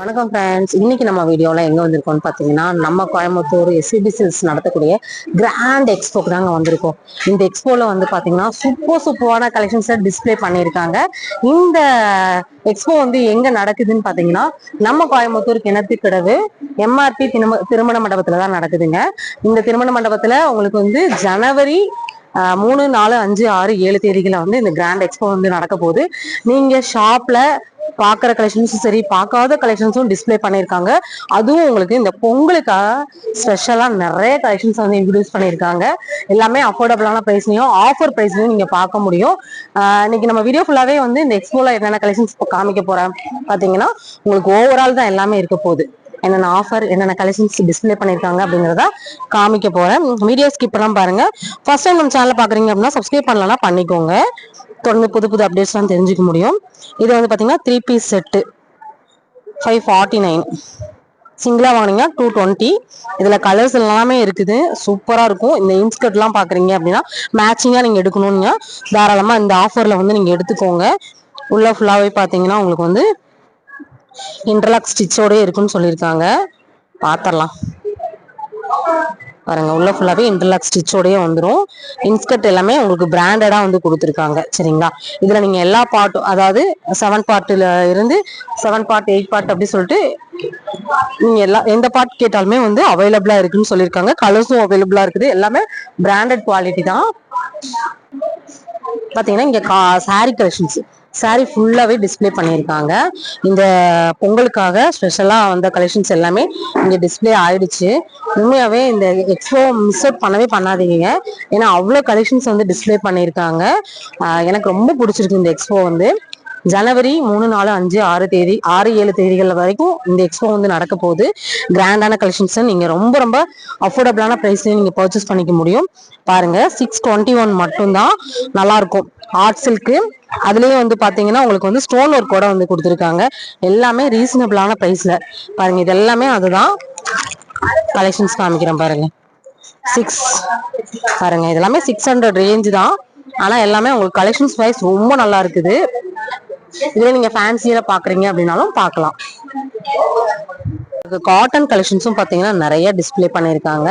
வணக்கம் ஃப்ரெண்ட்ஸ் இன்னைக்கு நம்ம வீடியோவில் எங்கே வந்திருக்கோம்னு பார்த்தீங்கன்னா நம்ம கோயம்புத்தூர் எஸ்சிபி நடத்தக்கூடிய கிராண்ட் எக்ஸ்போக்கு தாங்க வந்திருக்கோம். இந்த எக்ஸ்போவில் வந்து பார்த்தீங்கன்னா சூப்பர் சூப்பரான கலெக்ஷன்ஸை டிஸ்ப்ளே பண்ணியிருக்காங்க. இந்த எக்ஸ்போ வந்து எங்கே நடக்குதுன்னு பார்த்தீங்கன்னா நம்ம கோயம்புத்தூர் கிணத்து கிடவு எம்ஆர்பி திரும திருமண மண்டபத்தில் தான் நடக்குதுங்க. இந்த திருமண மண்டபத்தில் உங்களுக்கு வந்து ஜனவரி மூணு நாலு அஞ்சு ஆறு ஏழு தேதிகளில் வந்து இந்த கிராண்ட் எக்ஸ்போ வந்து நடக்க போகுது. நீங்கள் ஷாப்பில் பார்க்குற கலெக்ஷன்ஸும் சரி பார்க்காத கலெக்ஷன்ஸும் டிஸ்ப்ளே பண்ணியிருக்காங்க. அதுவும் உங்களுக்கு இந்த பொங்கலுக்காக ஸ்பெஷலாக நிறைய கலெக்ஷன்ஸ் வந்து இன்ட்ரடியூஸ் பண்ணியிருக்காங்க. எல்லாமே அஃபோர்டபுளான ப்ரைஸ்லையும் ஆஃபர் ப்ரைஸ்லையும் நீங்கள் பார்க்க முடியும். இன்னைக்கு நம்ம வீடியோ ஃபுல்லாகவே வந்து இந்த எக்ஸ்போவில் என்னென்ன கலெக்ஷன்ஸ் காமிக்க போகிறேன் பார்த்தீங்கன்னா உங்களுக்கு ஓவரால் தான் எல்லாமே இருக்க போகுது. என்னென்ன ஆஃபர் என்னென்ன கலெக்ஷன்ஸ் டிஸ்ப்ளே பண்ணியிருக்காங்க அப்படிங்கிறத காமிக்க போகிறேன் வீடியோ ஸ்கிப் பண்ணாம பாருங்கள் ஃபர்ஸ்ட் டைம் நம்ம சேனலில் பார்க்குறீங்க அப்படின்னா சப்ஸ்கிரைப் பண்ணலாம் பண்ணிக்கோங்க. தொடர்ந்து புது புது அப்டேட்ஸ்லாம் தெரிஞ்சுக்க முடியும். இது வந்து பார்த்தீங்கன்னா three piece set five forty nine சிங்கிளாக வாங்கினீங்கன்னா டூ டுவெண்ட்டி இதில் கலர்ஸ் எல்லாமே இருக்குது. சூப்பராக இருக்கும். இந்த இன்ஸ்கர்ட்லாம் பார்க்குறீங்க அப்படின்னா மேட்சிங்காக நீங்கள் எடுக்கணும்னா தாராளமாக இந்த ஆஃபரில் வந்து நீங்கள் எடுத்துக்கோங்க. உள்ள ஃபுல்லாகவே பார்த்தீங்கன்னா உங்களுக்கு வந்து இன்டர்லாக் ஸ்டிச்சோடய இருக்குன்னு சொல்லியிருக்காங்க. பார்த்துடலாம் பாருங்க உள்ள ஃபுல்லாவே இன்டர்லாக் ஸ்டிச்சோடயே வந்துடும் இன்ஸ்கர்ட் எல்லாமே உங்களுக்கு பிராண்டடா வந்து கொடுத்துருக்காங்க. சரிங்களா? இதுல நீங்க எல்லா பார்ட்டும் அதாவது செவன் பார்ட்ல இருந்து செவன் பார்ட் எயிட் பார்ட் அப்படி சொல்லிட்டு நீங்க எல்லா எந்த பார்ட் கேட்டாலுமே வந்து அவைலபிளா இருக்குன்னு சொல்லியிருக்காங்க. கலர்ஸும் அவைலபிளா இருக்குது. எல்லாமே பிராண்டட் குவாலிட்டி தான். பார்த்திங்கன்னா இங்கே கா சாரி கலெக்ஷன்ஸ் சாரி ஃபுல்லாகவே டிஸ்ப்ளே பண்ணியிருக்காங்க. இந்த பொங்கலுக்காக ஸ்பெஷலாக வந்த கலெக்ஷன்ஸ் எல்லாமே இங்கே டிஸ்ப்ளே ஆயிடுச்சு. உண்மையாகவே இந்த எக்ஸ்போ மிஸ் அவுட் பண்ணவே பண்ணாதீங்க. ஏன்னா அவ்வளோ கலெக்ஷன்ஸ் வந்து டிஸ்ப்ளே பண்ணியிருக்காங்க. எனக்கு ரொம்ப பிடிச்சிருக்கு இந்த எக்ஸ்போ வந்து. ஜனவரி மூணு நாலு அஞ்சு ஆறு தேதி ஆறு ஏழு தேதிகள் வரைக்கும் இந்த எக்ஸ்போ வந்து நடக்க போகுது. கிராண்டான கலெக்ஷன்ஸை நீங்க ரொம்ப ரொம்ப அஃபோர்டபுளான ப்ரைஸ்லேயும் நீங்க பர்ச்சேஸ் பண்ணிக்க முடியும். பாருங்க சிக்ஸ் டுவெண்ட்டி ஒன் மட்டும்தான் நல்லா இருக்கும் ஆர்ட் சில்க்கு அதுலயே வந்து பாத்தீங்கன்னா உங்களுக்கு வந்து ஸ்டோன் ஒர்க் கூட வந்து கொடுத்துருக்காங்க. எல்லாமே ரீசனபிளான ப்ரைஸில் பாருங்க இது எல்லாமே அதுதான் கலெக்ஷன்ஸ் காமிக்கிறேன் பாருங்க. சிக்ஸ் பாருங்க இது எல்லாமே சிக்ஸ் ஹண்ட்ரட் ரேஞ்சு தான். ஆனால் எல்லாமே உங்களுக்கு கலெக்ஷன்ஸ் வைஸ் ரொம்ப நல்லா இருக்குது. இதுல நீங்க ஃபேன்சியில பாக்குறீங்க அப்படின்னாலும் பார்க்கலாம் காட்டன் கலெக்ஷன்ஸும் பார்த்தீங்கன்னா நிறைய டிஸ்ப்ளே பண்ணியிருக்காங்க.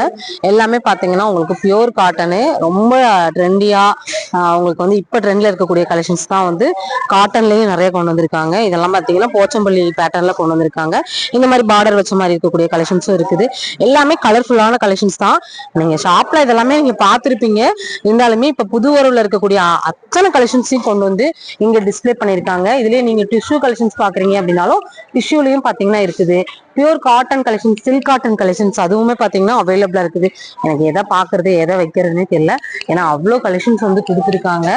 எல்லாமே பார்த்தீங்கன்னா உங்களுக்கு பியூர் காட்டனு ரொம்ப ட்ரெண்டியாக உங்களுக்கு வந்து இப்போ ட்ரெண்டில் இருக்கக்கூடிய கலெக்ஷன்ஸ் தான் வந்து காட்டன்லேயும் நிறைய கொண்டு வந்திருக்காங்க. இதெல்லாம் பார்த்தீங்கன்னா போச்சம்பள்ளி பேட்டர்னில் கொண்டு வந்திருக்காங்க. இந்த மாதிரி பார்டர் வச்ச மாதிரி இருக்கக்கூடிய கலெக்ஷன்ஸும் இருக்குது. எல்லாமே கலர்ஃபுல்லான கலெக்ஷன்ஸ் தான். நீங்கள் ஷாப்பில் இதெல்லாமே நீங்கள் பார்த்துருப்பீங்க இருந்தாலுமே இப்போ புதுவரவில் இருக்கக்கூடிய அத்தனை கலெக்ஷன்ஸையும் கொண்டு வந்து இங்கே டிஸ்பிளே பண்ணியிருக்காங்க. இதுலேயே நீங்கள் டிஷ்யூ கலெக்ஷன்ஸ் பார்க்குறீங்க அப்படின்னாலும் டிஷ்யூலையும் பார்த்தீங்கன்னா இருக்குது. Pure cotton collection silk cotton collections அதுவுமே பார்த்தீங்கன்னா அவைலபிளாக இருக்குது. எனக்கு எதை பார்க்கறது எதை வைக்கிறதுனே தெரியல. ஏன்னா அவ்வளோ கலெக்ஷன்ஸ் வந்து கொடுத்துருக்காங்க.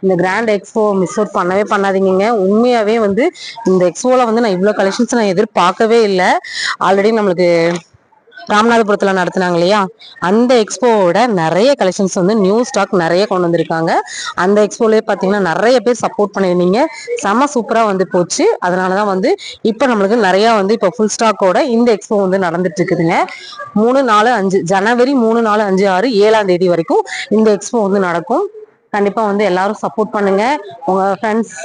இந்த கிராண்ட் எக்ஸ்போ மிஸ் அவுட் பண்ணவே பண்ணாதீங்க உண்மையாகவே வந்து இந்த எக்ஸ்போவில் வந்து நான் இவ்வளோ கலெக்ஷன்ஸ் நான் எதிர்பார்க்கவே இல்லை. ஆல்ரெடி நம்மளுக்கு ராமநாதபுரத்துல நடத்தினாங்க இல்லையா அந்த எக்ஸ்போவோட நிறைய கலெக்ஷன்ஸ் வந்து நியூ ஸ்டாக் நிறைய கொண்டு வந்திருக்காங்க. அந்த எக்ஸ்போலயே பாத்தீங்கன்னா நிறைய பேர் சப்போர்ட் பண்ணியிருந்தீங்க. செம சூப்பரா வந்து போச்சு. அதனாலதான் வந்து இப்போ நம்மளுக்கு நிறைய வந்து இப்போ ஃபுல் ஸ்டாக்கோட இந்த எக்ஸ்போ வந்து நடந்துட்டு இருக்குதுங்க. மூணு நாலு அஞ்சு ஜனவரி மூணு நாலு அஞ்சு ஆறு ஏழாம் தேதி வரைக்கும் இந்த எக்ஸ்போ வந்து நடக்கும். கண்டிப்பா வந்து எல்லாரும் சப்போர்ட் பண்ணுங்க. உங்க ஃப்ரெண்ட்ஸ்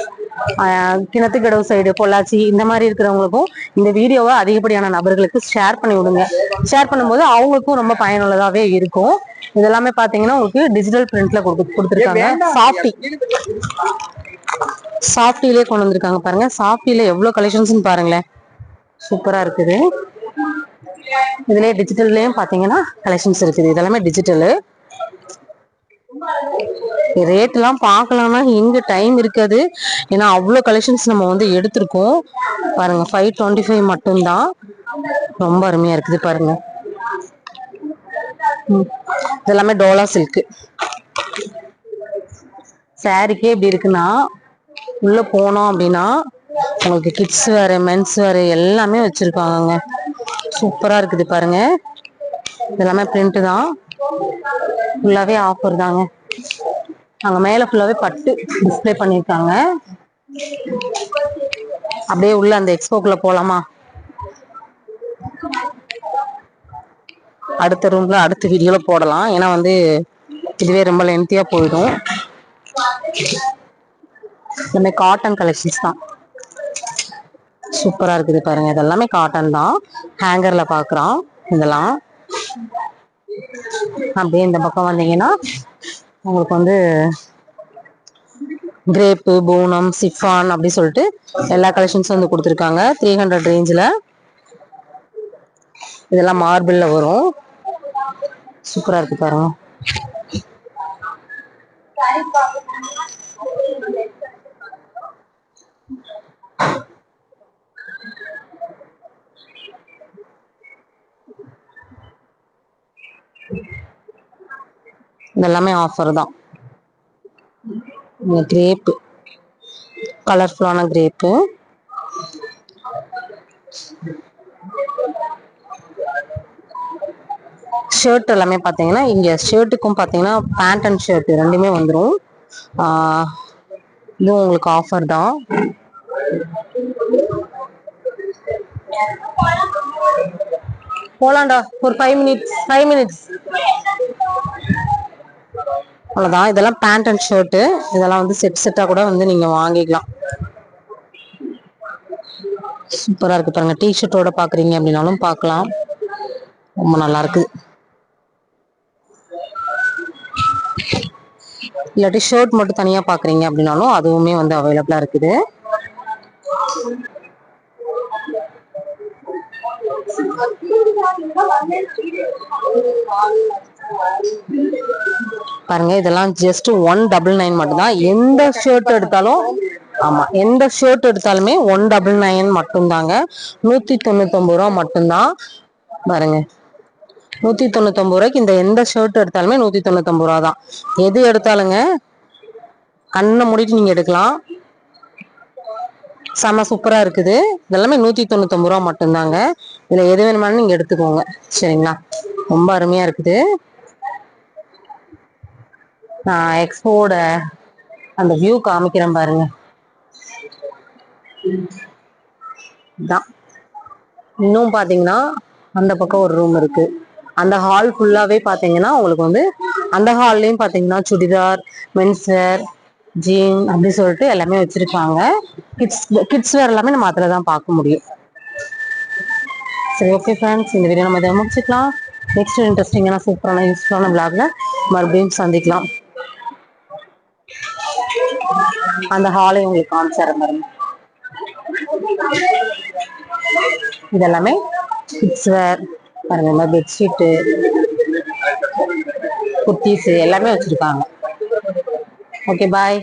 கிணத்துக்கடவு சைடு பொள்ளாச்சி இந்த மாதிரி இருக்கிறவங்களுக்கும் இந்த வீடியோவை அதிகப்படியான நபர்களுக்கு ஷேர் பண்ணி விடுங்க. ஷேர் பண்ணும்போது அவங்களுக்கும் ரொம்ப பயனுள்ளதாவே இருக்கும். இதெல்லாமே பாத்தீங்கன்னா உங்களுக்கு டிஜிட்டல் பிரிண்ட்ல கொடுத்துருக்காங்க. சாஃப்டி சாஃப்டிலே கொண்டு வந்திருக்காங்க பாருங்க. சாஃப்டில எவ்வளவு கலெக்ஷன்ஸ் பாருங்களேன். சூப்பரா இருக்குது. இதுலயே டிஜிட்டல்லையும் பாத்தீங்கன்னா கலெக்ஷன்ஸ் இருக்குது. இதெல்லாமே டிஜிட்டலு ரேட்லாம் பார்க்கலாம்னா இங்கே டைம் இருக்காது. ஏன்னா அவ்வளோ கலெக்ஷன்ஸ் நம்ம வந்து எடுத்திருக்கோம். பாருங்க ஃபைவ் டுவெண்ட்டி ஃபைவ் மட்டும்தான். ரொம்ப அருமையாக இருக்குது பாருங்கள் இதெல்லாமே டோலா சில்க்கு சாரிக்கே இப்படி இருக்குன்னா உள்ளே போனோம் அப்படின்னா உங்களுக்கு கிட்ஸ் வேறு மென்ஸ் வேறு எல்லாமே வச்சுருக்காங்கங்க. சூப்பராக இருக்குது பாருங்க. இதெல்லாமே பிரிண்ட்டு தான். ஃபுல்லாகவே ஆஃபர் தாங்க. அங்க மேல ஃபுல்லாவே பட்டு டிஸ்பிளே பண்ணிருக்காங்க. அப்படியே உள்ள அந்த எக்ஸ்போக்குள்ள போலாமா? அடுத்த ரூம்ல அடுத்த வீடியோல போடலாம். ஏன்னா வந்து இதுவே ரொம்ப லென்த்தியா போயிடும். இந்த மாதிரி காட்டன் கலெக்ஷன்ஸ் தான். சூப்பரா இருக்குது பாருங்க. இதெல்லாமே காட்டன் தான். ஹேங்கர்ல பாக்குறோம். இதெல்லாம். அப்படியே இந்த பக்கம் வந்தீங்கன்னா உங்களுக்கு வந்து கிரேப்பு பூனம் சிஃபான் அப்படி சொல்லிட்டு எல்லா கலெக்ஷன்ஸும் வந்து கொடுத்துருக்காங்க. த்ரீ ஹண்ட்ரட் ரேஞ்சில் இதெல்லாம் மார்பிளில் வரும். சூப்பராக இருக்கு பாருங்க. இதெல்லாமே ஆஃபர் தான். கிரேப்பு கலர்ஃபுல்லான கிரேப்பு ஷர்ட் எல்லாமே பார்த்தீங்கன்னா இங்கே ஷர்ட்டுக்கும் பார்த்தீங்கன்னா பேண்ட் அண்ட் ஷர்ட் ரெண்டுமே வந்துடும் இதுவும் உங்களுக்கு ஆஃபர் தான். போலாண்டா ஒரு ஃபைவ் மினிட்ஸ் ஃபைவ் மினிட்ஸ் அவ்வளோதான் இதெல்லாம் பேண்ட் அண்ட் ஷர்ட்டு இதெல்லாம் வந்து செட் செட்டாக கூட வந்து நீங்கள் வாங்கிக்கலாம். சூப்பராக இருக்கு பாருங்க. டிஷர்ட்டோட பார்க்குறீங்க அப்படின்னாலும் பார்க்கலாம் ரொம்ப நல்லா இருக்குது இல்லாட்டி ஷர்ட் மட்டும் தனியாக பார்க்குறீங்க அப்படின்னாலும் அதுவுமே வந்து அவைலபிளாக இருக்குது. பாருங்க இதெல்லாம் ஜஸ்ட் ஒன் டபுள் நைன் மட்டும்தான். எந்த ஷர்ட் எடுத்தாலும் ஆமா எந்த ஷர்ட் எடுத்தாலுமே ஒன் டபுள் நைன் மட்டும்தாங்க. நூத்தி தொண்ணூத்தொம்பது ரூபா மட்டும்தான். பாருங்க. நூத்தி தொண்ணூத்தொம்பது ரூபாய்க்கு இந்த எந்த ஷர்ட் எடுத்தாலுமே நூத்தி தொண்ணூத்தொம்பது ரூபா தான். எது எடுத்தாலுங்க கண்ணை மூடிட்டு நீங்க எடுக்கலாம். செம சூப்பரா இருக்குது. இதெல்லாமே நூத்தி தொண்ணூத்தொம்பது ரூபா மட்டும்தாங்க. இதுல எது வேணுமானு நீங்க எடுத்துக்கோங்க. சரிங்களா? ரொம்ப அருமையா இருக்குது. நான் எக்ஸ்போட அந்த வியூ காமிக்கிறேன் பாருங்க. இதான். இன்னும் பார்த்தீங்கன்னா அந்த பக்கம் ஒரு ரூம் இருக்கு. அந்த ஹால் ஃபுல்லாகவே பார்த்தீங்கன்னா உங்களுக்கு வந்து அந்த ஹால்லையும் பார்த்தீங்கன்னா சுடிதார் மென்ஸ்வேர் ஜீன் அப்படி சொல்லிட்டு எல்லாமே வச்சிருக்காங்க கிட்ஸ் கிட்ஸ் வேர் எல்லாமே நம்ம அதில் தான் பார்க்க முடியும். சரி ஓகே ஃப்ரெண்ட்ஸ் இந்த வீடியோ நம்ம இதை முடிச்சுக்கலாம். நெக்ஸ்ட் இன்ட்ரெஸ்டிங்கான சூப்பரான யூஸ்ஃபுல்லான பிளாகில் மறுபடியும் சந்திக்கலாம். அந்த ஹாலையும் உங்களுக்கு காமிச்சாரு பாருங்க இதெல்லாமே கிட்ஸ் வேர் பாருங்க இந்த பெட்ஷீட்டு குர்த்தீஸ் எல்லாமே வச்சிருக்காங்க. Okay bye